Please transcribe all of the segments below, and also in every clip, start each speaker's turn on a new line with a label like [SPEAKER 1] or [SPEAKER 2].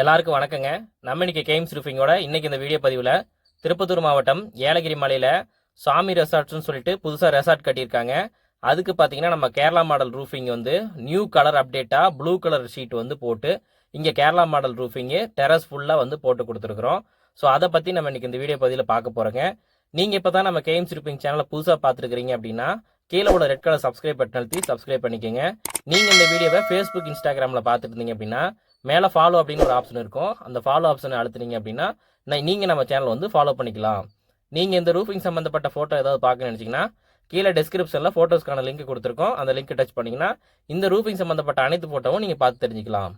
[SPEAKER 1] எல்லாருக்கும் வணக்கங்க. நம்ம இன்னைக்கு கேம்ஸ் ரூஃபிங்கோட இன்னைக்கு இந்த வீடியோ பதிவில் திருப்பத்தூர் மாவட்டம் ஏலகிரி மலையில் சாமி ரெசார்ட்ஸ்னு சொல்லிட்டு புதுசாக ரெசார்ட் கட்டியிருக்காங்க. அதுக்கு பார்த்தீங்கன்னா நம்ம கேரளா மாடல் ரூஃபிங் வந்து நியூ கலர் அப்டேட்டாக ப்ளூ கலர் ஷீட் வந்து போட்டு இங்கே கேரளா மாடல் ரூஃபிங்கு டெரஸ் ஃபுல்லாக வந்து போட்டு கொடுத்துருக்குறோம். ஸோ அதை பற்றி நம்ம இன்னைக்கு இந்த வீடியோ பதிவில் பார்க்க போகிறோங்க நீங்கள் இப்போ தான் நம்ம கேம்ஸ் ரூஃபிங் சேனலை புதுசாக பார்த்துருக்குறீங்க அப்படின்னா கீழே உள்ள ரெட் கலர் சப்ஸ்கிரைப் பட்டன் அழுத்தி சப்ஸ்கிரைப் பண்ணிக்கோங்க. நீங்கள் இந்த வீடியோவை ஃபேஸ்புக் இன்ஸ்டாகிராமில் பார்த்துட்டு இருந்தீங்க அப்படின்னா மேலே ஃபாலோ அப்படின்னு ஒரு ஆப்ஷன் இருக்கும். அந்த ஃபாலோ ஆப்ஷனை அழுத்துனீங்க அப்படின்னா நீங்கள் நம்ம சேனல் வந்து ஃபாலோ பண்ணிக்கலாம். நீங்கள் இந்த ரூஃபிங் சம்மந்தப்பட்ட ஃபோட்டோ ஏதாவது பார்க்க நினச்சிங்கன்னா கீழே டிஸ்கிரிப்ஷனில் ஃபோட்டோஸ்க்கான லிங்க் கொடுத்துருக்கோம். அந்த லிங்க் டச் பண்ணிங்கன்னா இந்த ரூஃபிங் சம்மந்தப்பட்ட அனைத்து ஃபோட்டோவும் நீங்கள் பார்த்து தெரிஞ்சுக்கலாம்.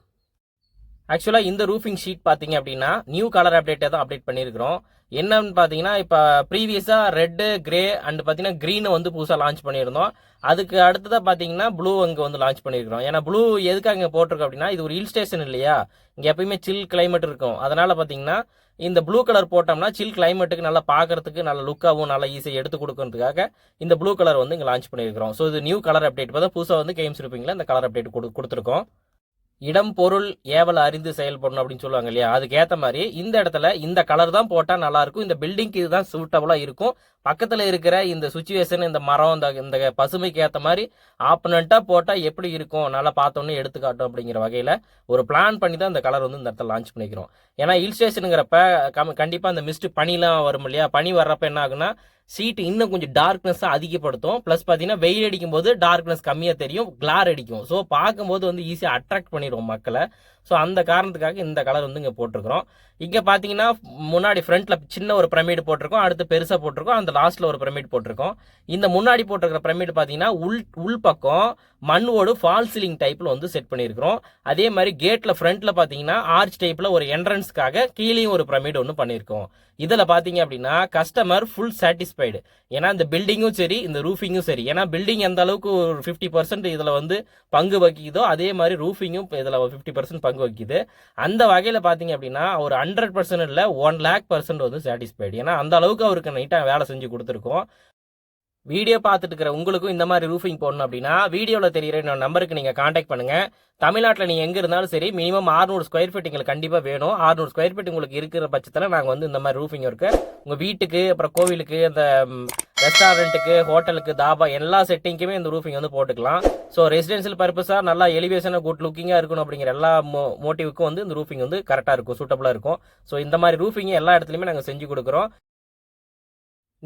[SPEAKER 1] ஆக்சுவலாக இந்த ரூஃபிங் ஷீட் பார்த்தீங்க அப்படின்னா நியூ கலர் அப்டேட்டை தான் அப்டேட் பண்ணியிருக்கிறோம். என்னன்னு பார்த்தீங்கன்னா இப்போ ப்ரீவியஸாக ரெட்டு கிரே அண்ட் பார்த்தீங்கன்னா க்ரீனை வந்து புதுசாக லான்ச் பண்ணியிருந்தோம். அதுக்கு அடுத்ததாக பார்த்தீங்கன்னா ப்ளூ அங்கே வந்து லான்ச் பண்ணியிருக்கிறோம். ஏன்னா ப்ளூ எதுக்கு அங்கே போட்டிருக்கோம் அப்படின்னா இது ஒரு ஹில் ஸ்டேஷன் இல்லையா? இங்கே எப்பயுமே சில் கிளைமேட் இருக்கும். அதனால் பார்த்தீங்கன்னா இந்த ப்ளூ கலர் போட்டோம்னா சில் கிளைமேட்டுக்கு நல்லா பார்க்கறதுக்கு நல்ல லுக்காகவும் நல்லா ஈஸியாக எடுத்து கொடுக்கறதுக்காக இந்த ப்ளூ கலர் வந்து இங்கே லான்ச் பண்ணியிருக்கிறோம். ஸோ இது நியூ கலர் அப்டேட் பார்த்தா புதுசாக வந்து கேம்ஸ் இருப்பீங்களா? இந்த கலர் அப்டேட் கொடு கொடுத்துருக்கோம். இடம் பொருள் ஏவலை அறிந்து செயல்படணும் அப்படின்னு சொல்லுவாங்க இல்லையா? அதுக்கேற்ற மாதிரி இந்த இடத்துல இந்த கலர் தான் போட்டால் நல்லாயிருக்கும் இந்த பில்டிங்க்கு இதுதான் சூட்டபுளாக இருக்கும். பக்கத்தில் இருக்கிற இந்த சுச்சுவேஷன் இந்த மரம் இந்த இந்த பசுமைக்கு ஏற்ற மாதிரி ஆப்பனண்ட்டாக போட்டால் எப்படி இருக்கும்? நல்லா பார்த்தோன்னே எடுத்துக்காட்டும் அப்படிங்கிற வகையில் ஒரு பிளான் பண்ணி தான் இந்த கலர் வந்து இந்த இடத்துல லான்ச் பண்ணிக்கிறோம். ஏன்னா ஹில் ஸ்டேஷனுங்கிறப்ப கம் கண்டிப்பாக அந்த மிஸ்ட் பனிலாம் வரும் இல்லையா? பனி வர்றப்ப என்ன ஆகுனா சீட்டு இன்னும் கொஞ்சம் டார்க்னஸ்ஸாக அதிகப்படுத்தும். ப்ளஸ் பார்த்தீங்கன்னா வெயில் அடிக்கும் போது டார்க்னஸ் கம்மியாக தெரியும் கிளார் அடிக்கும். ஸோ பார்க்கும்போது வந்து ஈஸியாக அட்ராக்ட் பண்ணிடுவோம் மக்களை. ஸோ அந்த காரணத்துக்காக இந்த கலர் வந்து இங்கே போட்டிருக்கிறோம். இங்கே பார்த்தீங்கன்னா முன்னாடி ஃப்ரண்ட்டில் சின்ன ஒரு பிரமிடு போட்டிருக்கோம். அடுத்து பெருசாக போட்டிருக்கோம். அந்த லாஸ்ட்டில் ஒரு பிரமிட் போட்டிருக்கோம். இந்த முன்னாடி போட்டிருக்கிற பிரமிடு பார்த்தீங்கன்னா உள் உள் பக்கம் மண்ணோடு ஃபால் சீலிங் டைப்பில் வந்து செட் பண்ணியிருக்கிறோம். அதே மாதிரி கேட்டில் ஃப்ரண்ட்டில் பார்த்தீங்கன்னா ஆர்ச் டைப்பில் ஒரு என்ட்ரன்ஸ்க்காக கீழேயும் ஒரு பிரமிடு ஒன்று பண்ணியிருக்கோம். இதில் பார்த்தீங்க அப்படின்னா கஸ்டமர் ஃபுல் சாட்டிஸ்ஃபைடு ஏன்னா இந்த பில்டிங்கும் சரி இந்த ரூஃபிங்கும் சரி. ஏன்னா பில்டிங் எந்த அளவுக்கு ஒரு ஃபிஃப்டி பர்சன்ட் இதில் வந்து பங்கு வகிக்குதோ அதே மாதிரி ரூஃபிங்கும் இதில் ஃபிஃப்டி பர்சன்ட் பங்கு வகிக்குது அந்த வகையில் பார்த்தீங்க அப்படின்னா ஒரு ஹண்ட்ரட் பர்சன்ட் இல்லை ஒன் லேக் பர்சன்ட் வந்து சாட்டிஸ்ஃபைடு ஏன்னா அந்த அளவுக்கு அவருக்கு நைட்டாக வேலை செஞ்சு கொடுத்துருக்கோம். வீடியோ பார்த்துட்டு இருக்கிற உங்களுக்கும் இந்த மாதிரி ரூஃபிங் போடணும் அப்படின்னா வீடியோவில் தெரியிற என்னோட நம்பருக்கு நீங்கள் காண்டாக்ட் பண்ணுங்கள் தமிழ்நாட்டில் நீங்கள் எங்கே இருந்தாலும் சரி மினிமம் 600 ஸ்கொயர் ஃபீட் எங்களுக்கு கண்டிப்பாக வேணும். 600 ஸ்கொயர் ஃபீட் உங்களுக்கு இருக்கிற பட்சத்தில் நாங்கள் வந்து இந்த மாதிரி ரூஃபிங் இருக்கு உங்கள் வீட்டுக்கு அப்புறம் கோவிலுக்கு அந்த ரெஸ்டாரண்ட்டுக்கு ஹோட்டலுக்கு தாபா எல்லா செட்டிங்க்குமே இந்த ரூஃபிங் வந்து போட்டுக்கலாம். ஸோ ரெசிடென்ஷியல் பர்பஸாக நல்லா எலிவேஷனாக குட் லுக்கிங்காக இருக்கணும் அப்படிங்கிற எல்லா மோ மோட்டிவுக்கும் வந்து இந்த ரூஃபிங் வந்து கரெக்டாக இருக்கும் சூட்டபுளாக இருக்கும். ஸோ இந்த மாதிரி ரூஃபிங் எல்லா இடத்துலையுமே நாங்கள் செஞ்சு கொடுக்குறோம்.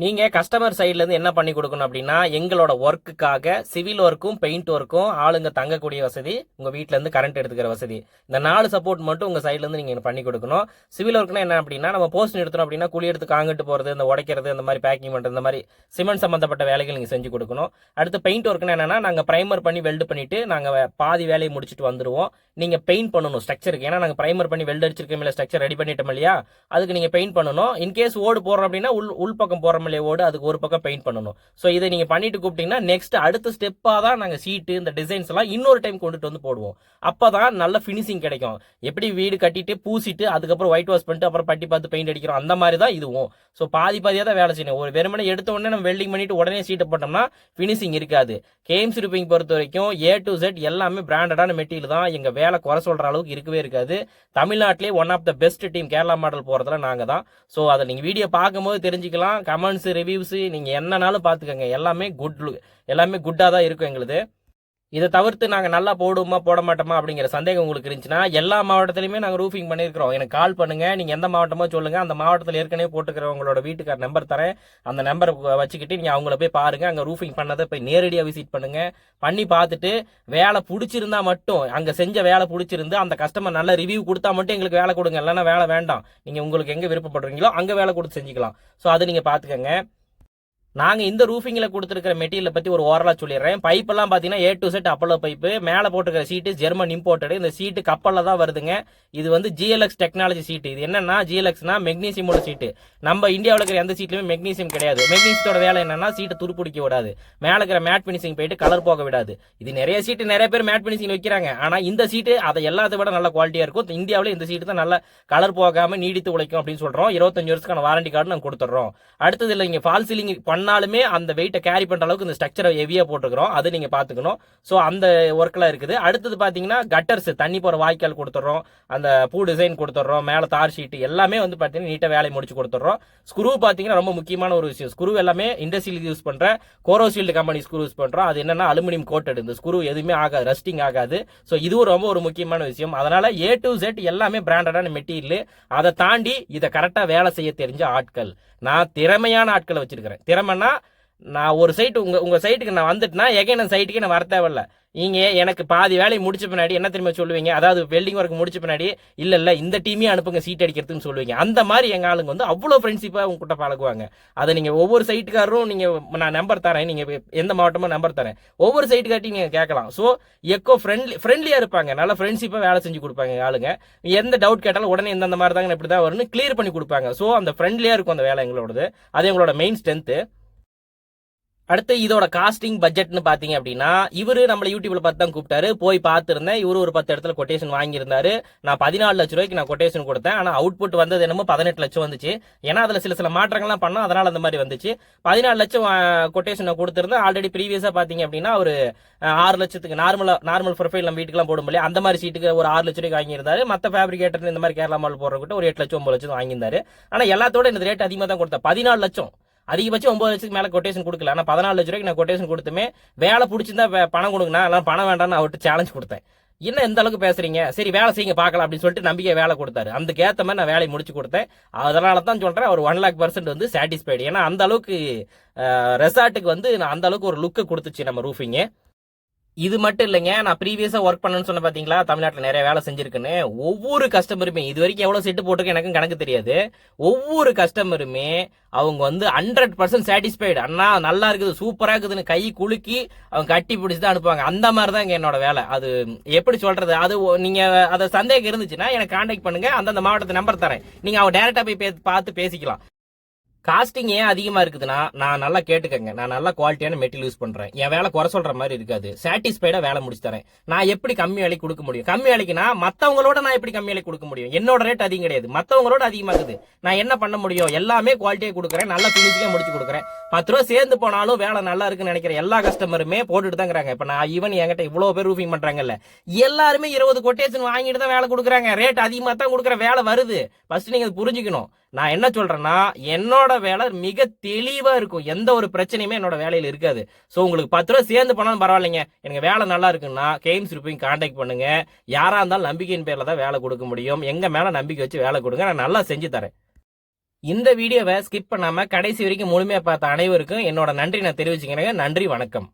[SPEAKER 1] நீங்கள் கஸ்டமர் சைட்லேருந்து என்ன பண்ணி கொடுக்கணும் அப்படின்னா எங்களோட ஒர்க்குக்காக சிவில் ஒர்க்கும் பெயிண்ட் ஒர்க்கும் ஆளுங்க தங்கக்கூடிய வசதி உங்கள் வீட்டிலேருந்து கரண்ட் எடுத்துக்கிற வசதி. இந்த நாலு சப்போர்ட் மட்டும் உங்கள் சைட்லேருந்து நீங்கள் பண்ணி கொடுக்கணும். சிவில் ஒர்க்னா என்ன அப்படின்னா நம்ம போஸ்ட் எடுத்தோம் அப்படின்னா குழி எடுத்து காங்கிட்டு போகிறது இந்த உடைக்கிறது இந்த மாதிரி பேக்கிங் பண்ணுறது இந்த மாதிரி சிமெண்ட் சம்மந்தப்பட்ட வேலைகள் நீங்கள் செஞ்சு கொடுக்கணும். அடுத்து பெயிண்ட் ஒர்க்னா என்னன்னா நாங்கள் ப்ரைமர் பண்ணி வெல்டு பண்ணிவிட்டு நாங்கள் பாதி வேலையை முடிச்சுட்டு வந்துடுவோம் நீங்கள் பெயிண்ட் பண்ணணும் ஸ்ட்ரக்சருக்கு ஏன்னா நாங்கள் ப்ரைமர் பண்ணி வெல்டு அடிச்சிருக்கோம் இல்லை ஸ்ட்ரக்சர் ரெடி பண்ணிட்டோம் இல்லையா அதுக்கு நீங்கள் பெயிண்ட் பண்ணணும். இன்கேஸ் ஓடு போடுறோம் அப்படின்னா உள் உள்பக்கம் போகிற போடுறோம் அதுக்கு ஒரு பக்கம் பெயிண்ட் பண்ணணும். ஸோ இதை நீங்கள் பண்ணிட்டு கூப்பிட்டீங்கன்னா நெக்ஸ்ட் அடுத்த ஸ்டெப்பாக தான் நாங்கள் சீட்டு இந்த டிசைன்ஸ் எல்லாம் இன்னொரு டைம் கொண்டுட்டு வந்து போடுவோம். அப்போ தான் நல்ல ஃபினிஷிங் கிடைக்கும். எப்படி வீடு கட்டிட்டு பூசிட்டு அதுக்கப்புறம் ஒயிட் வாஷ் பண்ணிட்டு அப்புறம் பட்டி பார்த்து பெயிண்ட் அடிக்கிறோம் அந்த மாதிரி தான் இதுவும். ஸோ பாதி பாதியாக தான் வேலை செய்யணும். ஒரு வெறுமனே எடுத்த உடனே நம்ம வெல்டிங் பண்ணிட்டு உடனே சீட்டை போட்டோம்னா ஃபினிஷிங் இருக்காது. கேம்ஸ் ரிப்பிங் பொறுத்த வரைக்கும் ஏ டு செட் எல்லாமே பிராண்டடான மெட்டீரியல் தான். எங்கள் வேலை குறை சொல்கிற அளவுக்கு இருக்கவே இருக்காது. தமிழ்நாட்டிலே one of the best team Kerala model போகிறதுல நாங்கள் தான். ஸோ அதை நீங்கள் வீடியோ பார்க்கும்போது தெரிஞ்சுக்கலாம். கமெண்ட் கமெண்ட்ஸு ரிவ்யூஸு நீங்க என்னனாலும் பார்த்துக்கோங்க. எல்லாமே குட் எல்லாமே குட்டா தான் இருக்கும் எங்களுது. இதை தவிர்த்து நாங்கள் நல்லா போடுவோமா போட மாட்டோமா அப்படிங்கிற சந்தேகம் உங்களுக்கு இருந்துச்சுன்னா எல்லா மாவட்டத்திலையுமே நாங்கள் ரூஃபிங் பண்ணியிருக்கிறோம். எனக்கு கால் பண்ணுங்க நீங்கள் எந்த மாவட்டமோ சொல்லுங்க அந்த மாவட்டத்தில் ஏற்கனவே போட்டுக்கிறவங்களோட வீட்டுக்கார நம்பர் தரேன். அந்த நம்பரை வச்சுக்கிட்டு நீங்கள் அவங்கள போய் பாருங்க அங்கே ரூஃபிங் பண்ணதை போய் நேரடியாக விசிட் பண்ணுங்க. பண்ணி பார்த்துட்டு வேலை பிடிச்சிருந்தா மட்டும் அங்கே செஞ்ச வேலை பிடிச்சிருந்து அந்த கஸ்டமர் நல்ல ரிவ்யூ கொடுத்தா மட்டும் எங்களுக்கு வேலை கொடுங்க. இல்லைன்னா வேலை வேண்டாம். நீங்கள் உங்களுக்கு எங்கே விருப்பப்படுறீங்களோ அங்கே வேலை கொடுத்து செஞ்சுக்கலாம். ஸோ அதை நீங்கள் பார்த்துக்கங்க. நாங்கள் இந்த ரூஃபிங்கில் கொடுத்துருக்கிற மெட்டீரியலை பற்றி ஒரு ஓரலாக சொல்லிடுறேன். பைப்பெல்லாம் பார்த்தீங்கன்னா A to Z Apollo pipe மேலே போட்டுக்கிற சீட்டு ஜெர்மன் இம்போர்ட்டடு இந்த சீட்டு கப்பலில் தான் வருதுங்க. இது வந்து ஜிஎல்எக்ஸ் டெக்னாலஜி சீட்டு இது என்னன்னா ஜிஎல்எக்ஸ்னா மெக்னீசியமோட சீட்டு நம்ம இந்தியாவில் இருக்கிற எந்த சீட்லையுமே மெக்னீசியம் கிடையாது. மெக்னீசியத்தோட வேலை என்னன்னா சீட்டை துருப்பிடிக்க விடாது. மேலே இருக்கிற மேட் ஃபினிஷிங் போயிட்டு கலர் போக விடாது. இது நிறைய சீட்டு நிறைய பேர் மேட் ஃபினிஷிங் வைக்கிறாங்க. ஆனால் இந்த சீட்டு அதை எல்லாத்தை விட நல்ல குவாலிட்டியாக இருக்கும். இந்தியாவில் இந்த சீட்டு தான் நல்ல கலர் போகாமல் நீடித்து உழைக்கும் அப்படின்னு சொல்கிறோம் இருபத்தஞ்சு வருஷத்துக்கான வாரண்டி கார்டு நாங்கள் கொடுத்துட்றோம். அடுத்தது இல்லை இங்கே ஃபால் சீலிங் பண்ண பண்ணாலுமே அந்த வெயிட்டை கேரி பண்ற அளவுக்கு இந்த ஸ்ட்ரக்சரை ஹெவியாக போட்டுக்கிறோம் அது நீங்கள் பார்த்துக்கணும். ஸோ அந்த ஒர்க்கில் இருக்குது. அடுத்தது பார்த்தீங்கன்னா கட்டர்ஸ் தண்ணி போகிற வாய்க்கால் கொடுத்துட்றோம். அந்த பூ டிசைன் கொடுத்துட்றோம். மேலே தார் ஷீட் எல்லாமே வந்து பார்த்தீங்கன்னா நீட்டாக வேலையை முடிச்சு கொடுத்துட்றோம். ஸ்க்ரூ பார்த்தீங்கன்னா ரொம்ப முக்கியமான ஒரு விஷயம். ஸ்க்ரூ எல்லாமே இண்டஸ்ட்ரியல் யூஸ் பண்ணுறேன் கோரோசீல்டு கம்பெனி ஸ்க்ரூ யூஸ் பண்ணுறோம் அது என்னன்னா அலுமினியம் கோட்டட் இந்த ஸ்க்ரூ எதுவுமே ஆகாது ரஸ்டிங் ஆகாது. ஸோ இதுவும் ரொம்ப ஒரு முக்கியமான விஷயம். அதனால் ஏ டு செட் எல்லாமே பிராண்டடான மெட்டீரியல் அதை தாண்டி இதை கரெக்டாக வேலை செய்ய தெரிஞ்ச ஆட்கள். நான் திறமையான ஆட்களை வச்சிருக்கிறேன். திறமைன்னா நான் ஒரு சைட்டு உங்கள் உங்கள் சைட்டுக்கு நான் வந்துட்டுனா எகைன் அந்த சைட்டுக்கு நான் வர தேவையில்ல. நீங்கள் எனக்கு பாதி வேலையை முடிச்ச பின்னாடி என்ன திரும்ப சொல்லுவீங்க? அதாவது வெல்டிங் ஒர்க் முடிச்ச பின்னாடி இல்லை இல்லை இந்த டீமே அனுப்புங்க சீட் அடிக்கிறதுன்னு சொல்லுவீங்க. அந்த மாதிரி எங்கள் ஆளுங்க வந்து அவ்வளோ ஃப்ரெண்ட்ஷிப்பாக உங்ககிட்ட பழகுவாங்க. அதை நீங்கள் ஒவ்வொரு சைட்டுக்காரரும் நீங்கள் நான் நம்பர் தரேன் நீங்கள் எந்த மாவட்டமும் நம்பர் தரேன். ஒவ்வொரு சைட்டுக்காட்டி நீங்கள் கேட்கலாம். ஸோ எக்கோ ஃப்ரெண்ட்லி ஃப்ரெண்ட்லியாக இருப்பாங்க. நல்லா ஃப்ரெண்ட்ஷிப்பாக வேலை செஞ்சு கொடுப்பாங்க ஆளுங்க. எந்த டவுட் கேட்டாலும் உடனே எந்தெந்த மாதிரி தாங்க இப்படி தான் வரும்னு கிளியர் பண்ணி கொடுப்பாங்க. ஸோ அந்த ஃப்ரெண்ட்லியாக இருக்கும் அந்த வேலை எங்களோடது. அது எங்களோட மெயின் ஸ்ட்ரென்த்து அடுத்து இதோட காஸ்டிங் பட்ஜெட்னு பாத்தீங்க அப்படின்னா இவரு நம்மள யூடியூப்ல பார்த்து தான் கூப்பிட்டாரு. போய் பார்த்துருந்தேன். இவரு ஒரு பத்து இடத்துல கொட்டேஷன் வாங்கியிருந்தாரு. நான் பதினாலு லட்ச ரூபாய்க்கு நான் கொட்டேஷன் கொடுத்தேன். ஆனா அவுட்புட் வந்தது என்னமோ பதினெட்டு லட்சம் வந்துச்சு. ஏன்னா அதுல சில சில மாற்றங்கள்லாம் பண்ணோம். அதனால அந்த மாதிரி வந்துச்சு. பதினாலு லட்சம் கொட்டேஷன் கொடுத்திருந்தேன். ஆல்ரெடி ப்ரீவியஸா பாத்தீங்க அப்படின்னா ஒரு ஆறு லட்சத்துக்கு நார்மலா நார்மல் ப்ரொஃபைல் நம்ம வீட்டுக்குலாம் போடும் இல்லையா? அந்த மாதிரி சீட்டுக்கு ஒரு ஆறு லட்ச ரூபாய்க்கு வாங்கியிருந்தாரு. மத்த ஃபேப்ரிகேட்டர் இந்த மாதிரி கேரளா மால் போடுறவங்கிட்ட ஒரு எட்டு லட்சம் ஒன்பது லட்சம் வாங்கியிருந்தாரு. ஆனா எல்லாத்தோட இந்த ரேட் அதிகமாக தான் கொடுத்தேன். பதினாலு லட்சம். அதிகபட்சம் ஒன்பது லட்சத்துக்கு மேல கொட்டேஷன் கொடுக்கல. ஆனா பதினாலு லட்ச ரூபாய்க்கு நான் கொட்டேஷன் கொடுத்துமே வேலை பிடிச்சிருந்தா பணம் கொடுங்கண்ணா எல்லாம் பணம் வேண்டாம்னு அவர்கிட்ட சேலஞ்ச் கொடுத்தேன். என்ன எந்த அளவுக்கு பேசுறீங்க? சரி வேலை செய்யுங்க பார்க்கலாம் அப்படின்னு சொல்லிட்டு நம்பிக்கை வேலை கொடுத்தாரு. அதுக்கு ஏற்ற மாதிரி நான் வேலையை முடிச்சு கொடுத்தேன். அதனால தான் சொல்றேன் ஒரு ஒன் லேக் பர்சன்ட் வந்து சாட்டிஸ்ஃபைடு ஏன்னா அந்த அளவுக்கு ரெசார்ட்டுக்கு வந்து நான் அந்த அளவுக்கு ஒரு லுக்கை கொடுத்துச்சு நம்ம ரூஃபிங்கு இது மட்டும் இல்லைங்க நான் ப்ரீவியஸாக ஒர்க் பண்ணேன்னு சொன்ன பார்த்தீங்களா தமிழ்நாட்டில் நிறைய வேலை செஞ்சுருக்குன்னு. ஒவ்வொரு கஸ்டமருமே இது வரைக்கும் எவ்வளோ செட்டு போட்டிருக்கு எனக்கும் கணக்கு தெரியாது. ஒவ்வொரு கஸ்டமருமே அவங்க வந்து ஹண்ட்ரட் பர்சன்ட் சாட்டிஸ்ஃபைடு அண்ணா நல்லா இருக்குது சூப்பராக இருக்குதுன்னு கை குலுக்கி அவங்க கட்டி பிடிச்சி தான் அனுப்புவாங்க. அந்த மாதிரி தான் என்னோட வேலை. அது எப்படி சொல்கிறது அது ஒ- அதை சந்தேகம் இருந்துச்சுன்னா எனக்கு காண்டாக்ட் பண்ணுங்கள் அந்தந்த மாவட்டத்தை நம்பர் தரேன். நீங்கள் அவங்க டேரெக்டாக போய் பே- பார்த்து பேசிக்கலாம். காஸ்டிங் ஏன் அதிகமா இருக்குதுன்னா நான் நல்லா கேட்டுக்கங்க. நான் நல்லா குவாலிட்டியான மெட்டீரியல் யூஸ் பண்றேன். என் வேலை குறை சொல்ற மாதிரி இருக்காது. சாட்டிஸ்ஃபைடா வேலை முடிச்சு தரேன் நான் எப்படி கம்மி விலைக்கு கொடுக்க முடியும்? கம்மி விலைக்குனா மத்தவங்களோட நான் எப்படி கம்மி விலைக்கு கொடுக்க முடியும்? என்னோட ரேட் அதிகம் கிடையாது. மத்தவங்களோட அதிகமா இருக்குது. நான் என்ன பண்ண முடியும்? எல்லாமே குவாலிட்டியா கொடுக்குறேன். நல்லா பினிஷிங்கா முடிச்சு கொடுக்குறேன். பத்து ரூபா சேர்ந்து போனாலும் வேலை நல்லா இருக்குன்னு நினைக்கிற எல்லா கஸ்டமருமே போட்டுட்டு தாங்கிறாங்க இப்ப நான் ஈவன் என்கிட்ட இவ்வளவு பேர் ரூஃபிங் பண்றாங்கல்ல. எல்லாருமே இருபது கொட்டேஷன் வாங்கிட்டு தான் வேலை கொடுக்குறாங்க. ரேட் அதிகமா தான் கொடுக்குற வேலை வருது. ஃபர்ஸ்ட் நீங்க அதை புரிஞ்சுக்கணும். நான் என்ன சொல்றேன்னா என்னோட வேலை மிக தெளிவா இருக்கும். எந்த ஒரு பிரச்சனையுமே என்னோட வேலையில இருக்காது. ஸோ உங்களுக்கு பத்து ரூபா சேர்ந்து போனாலும் பரவாயில்லைங்க. எனக்கு வேலை நல்லா இருக்குன்னா கேம்ஸ் இருப்பையும் கான்டாக்ட் பண்ணுங்க. யாரா இருந்தாலும் நம்பிக்கையின் பேர்ல தான் வேலை கொடுக்க முடியும். எங்க மேல நம்பிக்கை வச்சு வேலை கொடுங்க. நான் நல்லா செஞ்சு தரேன். இந்த வீடியோவை ஸ்கிப் பண்ணாமல் கடைசி வரைக்கும் முழுமையாக பார்த்த அனைவருக்கும் என்னோட நன்றி நான் தெரிவிச்சுக்கிறேங்க. நன்றி வணக்கம்.